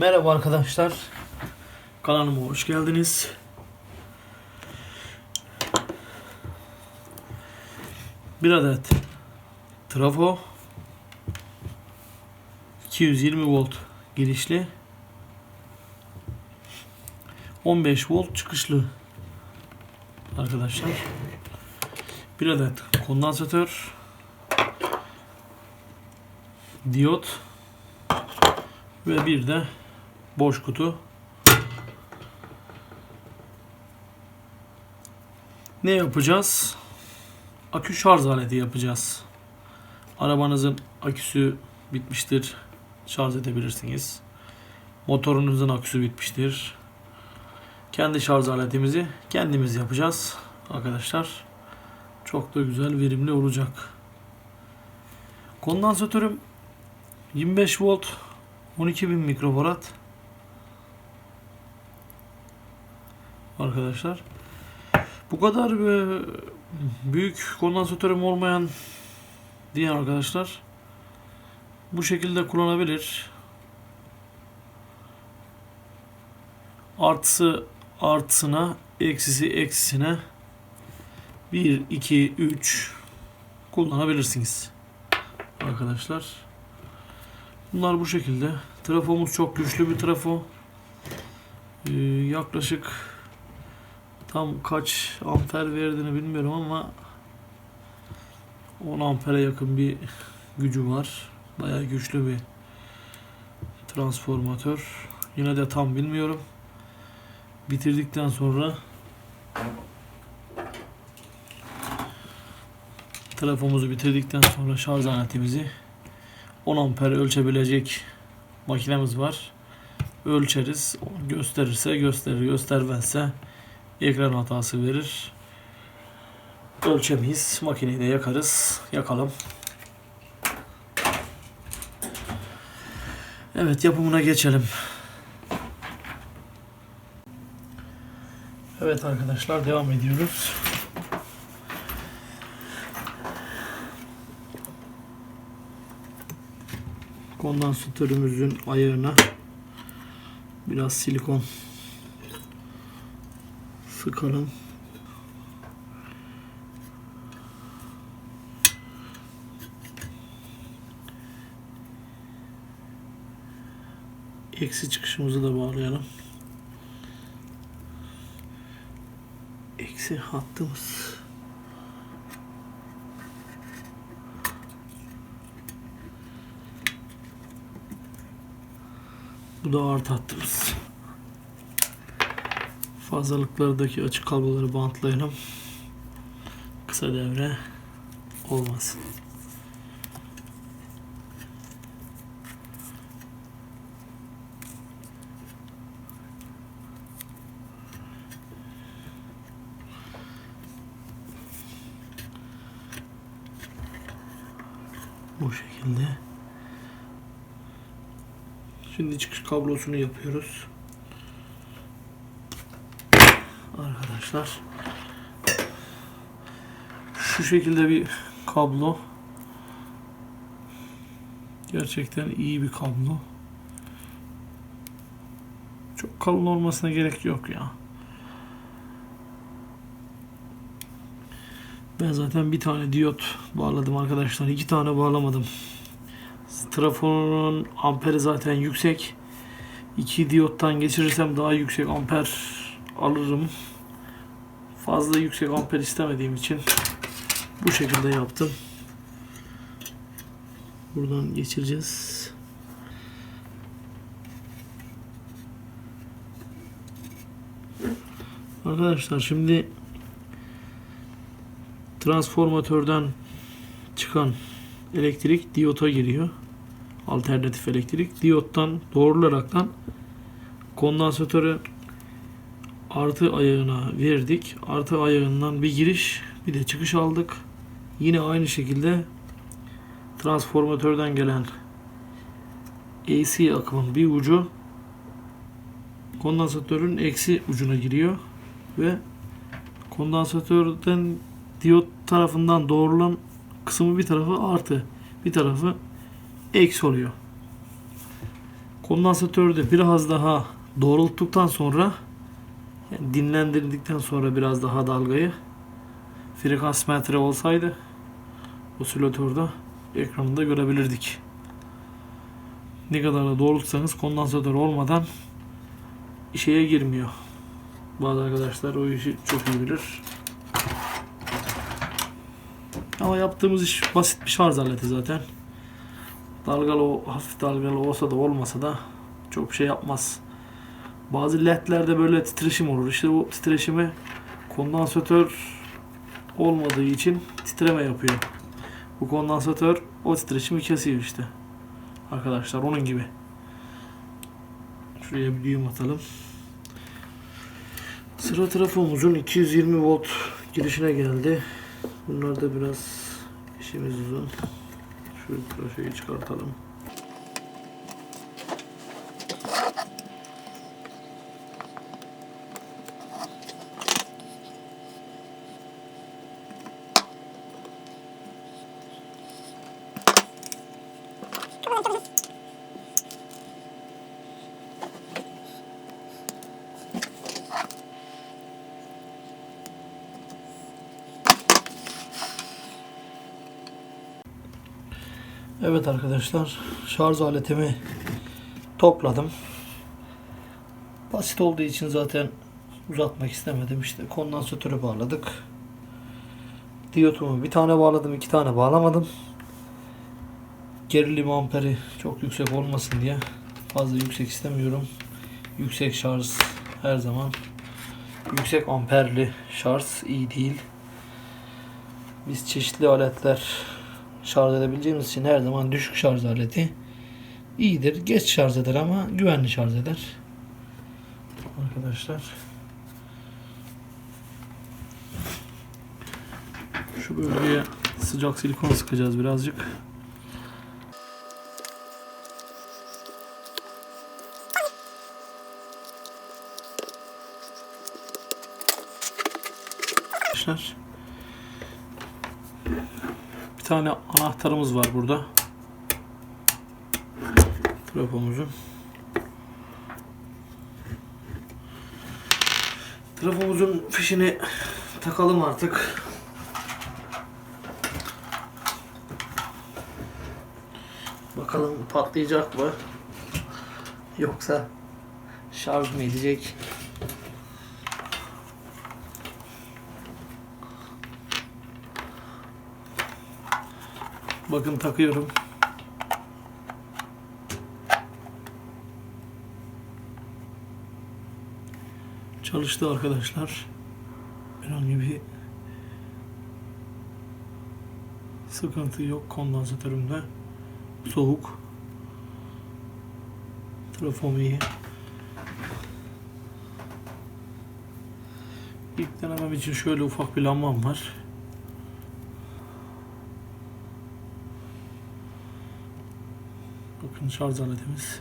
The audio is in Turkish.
Merhaba arkadaşlar. Kanalıma hoş geldiniz. Bir adet trafo 220 volt girişli 15 volt çıkışlı arkadaşlar. Bir adet kondansatör diyot ve bir de boş kutu. Ne yapacağız? Akü şarj aleti yapacağız. Arabanızın aküsü bitmiştir. Şarj edebilirsiniz. Motorunuzun aküsü bitmiştir. Kendi şarj aletimizi kendimiz yapacağız arkadaşlar. Çok da güzel, verimli olacak. Kondansatörüm 25 volt 12.000 mikrofarad arkadaşlar. Bu kadar e, büyük kondansatörüm olmayan diyen arkadaşlar bu şekilde kullanabilir. Artısı artısına, eksisi eksisine 1, 2, 3 kullanabilirsiniz. Arkadaşlar. Bunlar bu şekilde. Trafomuz çok güçlü bir trafo. Ee, yaklaşık tam kaç amper verdiğini bilmiyorum ama 10 ampere yakın bir gücü var. Bayağı güçlü bir transformatör. Yine de tam bilmiyorum. Bitirdikten sonra trafomuzu bitirdikten sonra şarj aletimizi 10 amper ölçebilecek makinemiz var. Ölçeriz. Gösterirse gösterir. Göstermezse ekran hatası verir. Ölçemeyiz. Makineyi de yakarız. Yakalım. Evet yapımına geçelim. Evet arkadaşlar devam ediyoruz. kondansatörümüzün ayağına biraz silikon sıkalım. Eksi çıkışımızı da bağlayalım. Eksi hattımız. Bu da artı hattımız. Fazlalıklardaki açık kabloları bantlayalım. Kısa devre olmasın. Bu şekilde. Şimdi çıkış kablosunu yapıyoruz. Arkadaşlar. Şu şekilde bir kablo. Gerçekten iyi bir kablo. Çok kalın olmasına gerek yok ya. Ben zaten bir tane diyot bağladım arkadaşlar. iki tane bağlamadım. Trafonun amperi zaten yüksek. 2 diyottan geçirirsem daha yüksek amper alırım. Fazla yüksek amper istemediğim için bu şekilde yaptım. Buradan geçireceğiz. Arkadaşlar şimdi transformatörden çıkan elektrik diyota giriyor. Alternatif elektrik. Diyottan doğrularaktan kondansatörü artı ayağına verdik. Artı ayağından bir giriş bir de çıkış aldık. Yine aynı şekilde transformatörden gelen AC akımın bir ucu kondansatörün eksi ucuna giriyor ve kondansatörden diyot tarafından doğrulan kısmı bir tarafı artı bir tarafı eksi oluyor. Kondansatörü de biraz daha doğrulttuktan sonra yani dinlendirdikten sonra biraz daha dalgayı frekans metre olsaydı osilatörde ekranında görebilirdik. Ne kadar da doğrultsanız kondansatör olmadan şeye girmiyor. Bazı arkadaşlar o işi çok iyi bilir. Ama yaptığımız iş basit bir şarj aleti zaten. Dalgalı, hafif dalgalı olsa da olmasa da çok bir şey yapmaz. Bazı ledlerde böyle titreşim olur. İşte bu titreşimi kondansatör olmadığı için titreme yapıyor. Bu kondansatör o titreşimi kesiyor işte. Arkadaşlar onun gibi. Şuraya bir düğüm atalım. Sıra trafomuzun 220 volt girişine geldi. Bunlar da biraz işimiz uzun. Şu trafiği çıkartalım. Evet arkadaşlar şarj aletimi topladım. Basit olduğu için zaten uzatmak istemedim. İşte kondansatörü bağladık. Diyotumu bir tane bağladım, iki tane bağlamadım. Gerilim amperi çok yüksek olmasın diye fazla yüksek istemiyorum. Yüksek şarj her zaman yüksek amperli şarj iyi değil. Biz çeşitli aletler şarj edebileceğimiz için her zaman düşük şarj aleti iyidir. Geç şarj eder ama güvenli şarj eder. Arkadaşlar şu bölgeye sıcak silikon sıkacağız birazcık. Arkadaşlar tane anahtarımız var burada. Trafomuzun. Trafomuzun fişini takalım artık. Bakalım patlayacak mı? Yoksa şarj mı edecek? Bakın takıyorum. Çalıştı arkadaşlar. Herhangi bir sıkıntı yok kondansatörümde. Soğuk. Trafom iyi. İlk denemem için şöyle ufak bir lambam var. Bakın şarj aletimiz.